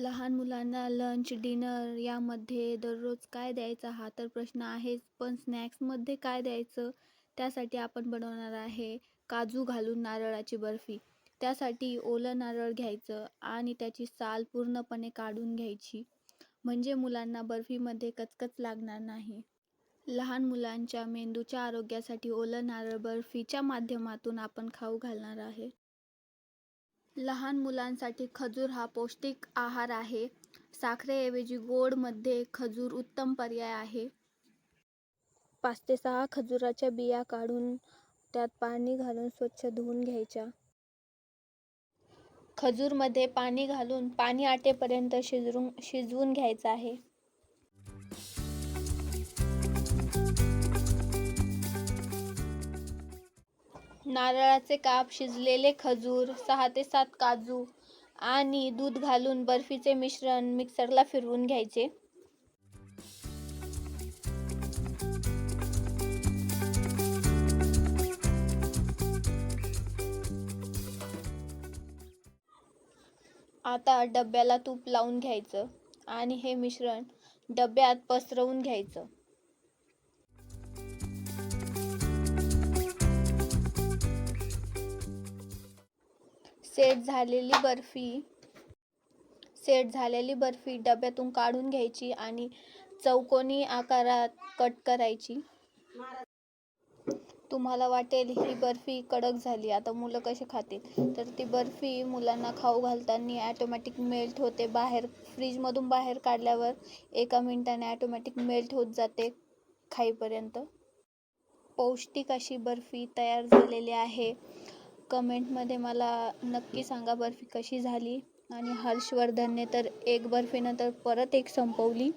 लहान मुलांना lunch dinner यामध्ये दररोज काय द्यायचा हा तर प्रश्न आहेच. पण स्नॅक्समध्ये काय द्यायचं? त्यासाठी आपण बनवणार आहे काजू घालून नारळाची बर्फी. त्यासाठी ओलं नारळ घ्यायचं आणि त्याची साल पूर्णपणे काढून घ्यायची. म्हणजे मुलांना बर्फीमध्ये कचकच लागणार नाही. लहान मुलांच्या मेंदूच्या आरोग्यासाठी ओलं नारळ बर्फीच्या माध्यमातून आपण खाऊ घालणार आहे. लहान मुलांसाठी खजूर हा पौष्टिक आहार आहे. साखरेऐवजी गोडमध्ये खजूर उत्तम पर्याय आहे. पाच ते सहा खजुराच्या बिया काढून त्यात पाणी घालून स्वच्छ धुवून घ्यायच्या. खजूरमध्ये पाणी घालून पाणी आटेपर्यंत शिजवून शिजवून घ्यायचं आहे. नारळाचे काप शिजलेले खजूर सहा ते सात काजू आणि दूध घालून बर्फीचे मिश्रण मिक्सरला फिरवून घ्यायचे. आता डब्याला तूप लावून घ्यायचं आणि हे मिश्रण डब्यात पसरवून घ्यायचं. सेट झालेली बर्फी. सेट झालेली बर्फी डब्यातून काढून घ्यायची आणि चौकोनी आकारात कट करायची. तुम्हाला वाटेल ही बर्फी कडक झाली आता मुलं कशी खातील? तर ती बर्फी मुलांना खाऊ घालताना ॲटोमॅटिक मेल्ट होते. बाहेर फ्रीजमधून बाहेर काढल्यावर एका मिनिटाने ॲटोमॅटिक मेल्ट होत जाते खाईपर्यंत. पौष्टिक अशी बर्फी तयार झालेली आहे. कमेंटमध्ये मला नक्की सांगा बर्फी कशी झाली. आणि हर्षवर्धनने तर एक बर्फीनंतर परत एक संपवली.